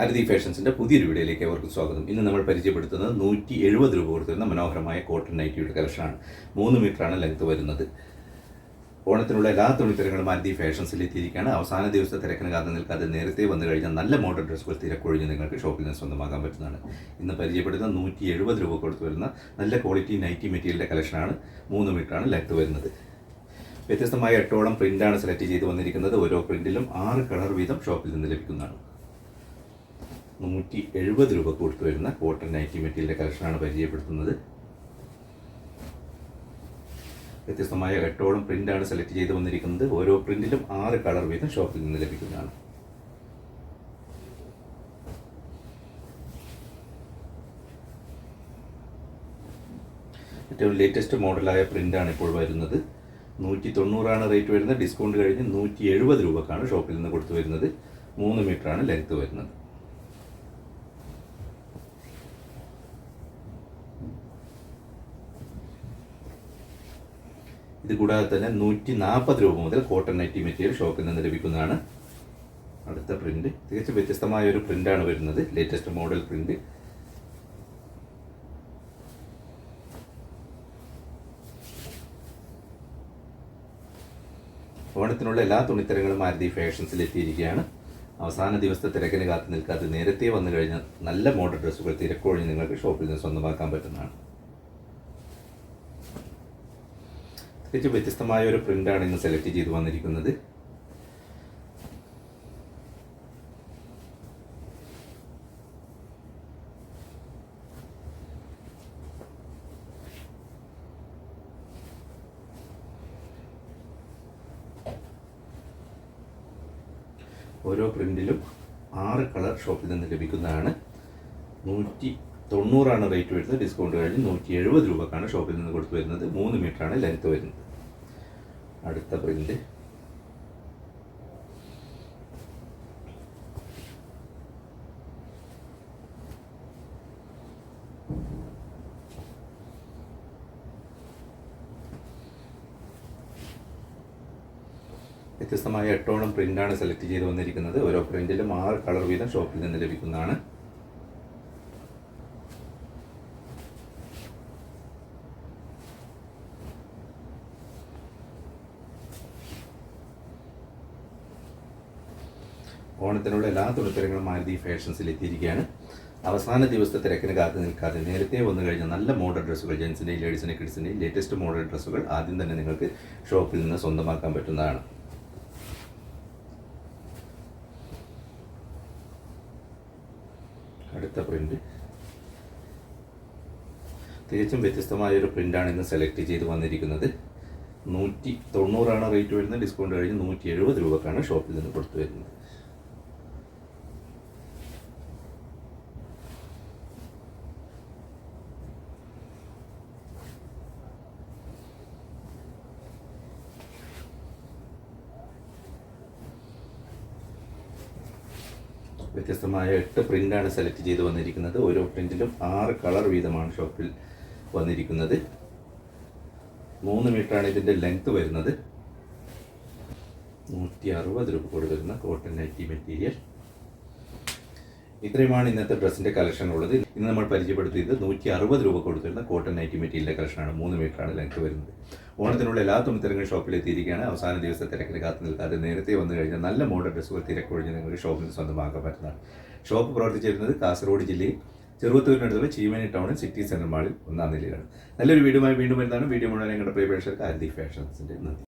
ആരതി ഫാഷൻസിന്റെ പുതിയൊരു വീഡിയോയിലേക്ക് ഏവർക്കും സ്വാഗതം. ഇന്ന് നമ്മൾ പരിചയപ്പെടുത്തുന്നത് നൂറ്റി എഴുപത് രൂപ കൊടുത്തിരുന്ന മനോഹരമായ കോട്ടൺ നൈറ്റിയുടെ കളക്ഷനാണ് മൂന്ന് മീറ്ററാണ് ലെങ്ത് വരുന്നത്. ഓണത്തിനുള്ള എല്ലാ തുണിത്തരങ്ങളും ആരതി ഫാഷൻസിൽ എത്തിയിരിക്കുകയാണ്. അവസാന ദിവസത്തെ തിരക്കിന് കാത്തു നിൽക്കാതെ നേരത്തെ വന്നു കഴിഞ്ഞാൽ നല്ല മോഡൽ ഡ്രസ്സുകൾ തിരക്കൊഴിഞ്ഞ് നിങ്ങൾക്ക് ഷോപ്പിൽ നിന്ന് സ്വന്തമാക്കാൻ പറ്റുന്നതാണ്. ഇന്ന് പരിചയപ്പെടുത്തുന്ന നൂറ്റി എഴുപത് രൂപ കൊടുത്ത് വരുന്ന നല്ല ക്വാളിറ്റി നൈറ്റി മെറ്റീരിയലിന്റെ കളക്ഷനാണ് മൂന്ന് മീറ്ററാണ് ലെങ്ത് വരുന്നത്. വ്യത്യസ്തമായ എട്ടോളം പ്രിന്റാണ് സെലക്ട് ചെയ്ത് വന്നിരിക്കുന്നത്. ഓരോ പ്രിന്റിലും ആറ് കളർ വീതം ഷോപ്പിൽ നിന്ന് ലഭിക്കുന്നതാണ്. നൂറ്റി എഴുപത് രൂപ കൊടുത്തു വരുന്ന കോട്ടൺ നൈറ്റി മെറ്റീരിയലിന്റെ കളക്ഷനാണ് പരിചയപ്പെടുത്തുന്നത്. വ്യത്യസ്തമായ എട്ടോളം പ്രിന്റാണ് സെലക്ട് ചെയ്ത് വന്നിരിക്കുന്നത്. ഓരോ പ്രിന്റിലും ആറ് കളർ വീതം ഷോപ്പിൽ നിന്ന് ലഭിക്കുന്നതാണ്. ഏറ്റവും ലേറ്റസ്റ്റ് മോഡലായ പ്രിന്റാണ് ഇപ്പോൾ വരുന്നത്. നൂറ്റി തൊണ്ണൂറാണ് റേറ്റ് വരുന്നത്. ഡിസ്കൗണ്ട് കഴിഞ്ഞ് നൂറ്റി എഴുപത് രൂപക്കാണ് ഷോപ്പിൽ നിന്ന് കൊടുത്തു വരുന്നത്. മൂന്ന് മീറ്ററാണ് ലെങ്ത്ത് വരുന്നത്. ഇത് കൂടാതെ തന്നെ നൂറ്റി നാൽപ്പത് രൂപ മുതൽ കോട്ടൺ നൈറ്റി മെറ്റീരിയൽ ഷോപ്പിൽ നിന്ന് ലഭിക്കുന്നതാണ്. അടുത്ത പ്രിന്റ് തികച്ചും വ്യത്യസ്തമായ ഒരു പ്രിന്റാണ് വരുന്നത്. ലേറ്റസ്റ്റ് മോഡൽ പ്രിന്റ് ഓണത്തിനുള്ള എല്ലാ തുണിത്തരങ്ങളും മാരുതി ഫാഷൻസിൽ എത്തിയിരിക്കുകയാണ്. അവസാന ദിവസത്തെ തിരക്കിന് കാത്തു നിൽക്കാതെ നേരത്തെ വന്നു കഴിഞ്ഞാൽ നല്ല മോഡൽ ഡ്രസ്സുകൾ തിരക്കൊഴിഞ്ഞ് നിങ്ങൾക്ക് ഷോപ്പിൽ നിന്ന് സ്വന്തമാക്കാൻ പറ്റുന്നതാണ്. തികച്ചും വ്യത്യസ്തമായ ഒരു പ്രിന്റാണ് ഇന്ന് സെലക്ട് ചെയ്തു വന്നിരിക്കുന്നത്. ഓരോ പ്രിന്റിലും ആറ് കളർ ഷോപ്പിൽ നിന്ന് ലഭിക്കുന്നതാണ്. നൂറ്റി തൊണ്ണൂറാണ് റേറ്റ് വരുന്നത്. ഡിസ്കൗണ്ട് കഴിഞ്ഞ് നൂറ്റി എഴുപത് രൂപക്കാണ് ഷോപ്പിൽ നിന്ന് കൊടുത്തു വരുന്നത്. മൂന്ന് മീറ്ററാണ് ലെങ്ത്ത് വരുന്നത്. അടുത്ത പ്രിന്റ് വ്യത്യസ്തമായ എട്ടോളം പ്രിന്റാണ് സെലക്ട് ചെയ്ത് വന്നിരിക്കുന്നത്. ഓരോ പ്രിന്റിലും ആറ് കളർ വീതം ഷോപ്പിൽ നിന്ന് ലഭിക്കുന്നതാണ്. ഓണത്തിനുള്ള എല്ലാ തുണിത്തരങ്ങളും മാരുതി ഫാഷൻസിൽ എത്തിയിരിക്കുകയാണ്. അവസാന ദിവസത്തെ തിരക്കിന് കാത്തു നിൽക്കാതെ നേരത്തെ വന്നു കഴിഞ്ഞാൽ നല്ല മോഡൽ ഡ്രസ്സുകൾ ജെൻസിന്റെയും ലേഡീസിന്റെയും കിഡ്സിന്റെയും ലേറ്റസ്റ്റ് മോഡൽ ഡ്രസ്സുകൾ ആദ്യം തന്നെ നിങ്ങൾക്ക് ഷോപ്പിൽ നിന്ന് സ്വന്തമാക്കാൻ പറ്റുന്നതാണ്. അടുത്ത പ്രിന്റ് തികച്ചും വ്യത്യസ്തമായ ഒരു പ്രിന്റാണ് ഇന്ന് സെലക്ട് ചെയ്ത് വന്നിരിക്കുന്നത്. നൂറ്റി തൊണ്ണൂറാണ് റേറ്റ് വരുന്നത്. ഡിസ്കൗണ്ട് കഴിഞ്ഞ് നൂറ്റി എഴുപത് രൂപക്കാണ് ഷോപ്പിൽ നിന്ന് കൊടുത്തു വരുന്നത്. വ്യത്യസ്തമായ എട്ട് പ്രിന്റാണ് സെലക്ട് ചെയ്ത് വന്നിരിക്കുന്നത്. ഓരോ പ്രിന്റിലും ആറ് കളർ വീതമാണ് ഷോപ്പിൽ വന്നിരിക്കുന്നത്. മൂന്ന് ആണ് ഇതിന്റെ ലെങ്ത് വരുന്നത്. നൂറ്റി അറുപത് രൂപ കൊടുക്കുന്ന കോട്ടൺ നൈറ്റി മെറ്റീരിയൽ ഇത്രയുമാണ് ഇന്നത്തെ ഡ്രസ്സിന്റെ കളക്ഷൻ ഉള്ളത്. ഇന്ന് നമ്മൾ പരിചയപ്പെടുത്തിയത് നൂറ്റി അറുപത് രൂപ കൊടുത്തിരുന്ന കോട്ടൺ നൈറ്റി മെറ്റീരിയലിന്റെ കളക്ഷനാണ് മൂന്ന് മീറ്ററാണ് ലെങ്ത് വരുന്നത്. ഓണത്തിനുള്ള എല്ലാ തുണിത്തരങ്ങളും ഷോപ്പിൽ എത്തിയിരിക്കുകയാണ്. അവസാന ദിവസത്തെ തിരക്കിന് കാത്തു നിൽക്കാതെ നേരത്തെ വന്നു കഴിഞ്ഞാൽ നല്ല മോഡൽ ഡ്രസ്സുകൾ തിരക്കൊഴിഞ്ഞ് നിങ്ങൾക്ക് ഷോപ്പിൽ സ്വന്തമാക്കാൻ പറ്റുന്നതാണ്. ഷോപ്പ് പ്രവർത്തിച്ചിരുന്നത് കാസർഗോഡ് ജില്ലയിൽ ചെറുവത്തൂരിനടുത്തുള്ള ചീമനി ടൗണിൽ സിറ്റി സെന്റർ മാളിൽ ഒന്നാം നിലയിലാണ്. നല്ലൊരു വീടുമായി വീണ്ടും വരുന്നതാണ്. വീഡിയോ മുഴുവൻ ഞങ്ങളുടെ പ്രിയ ആരതി ഫാഷൻസിന്റെ നന്ദി.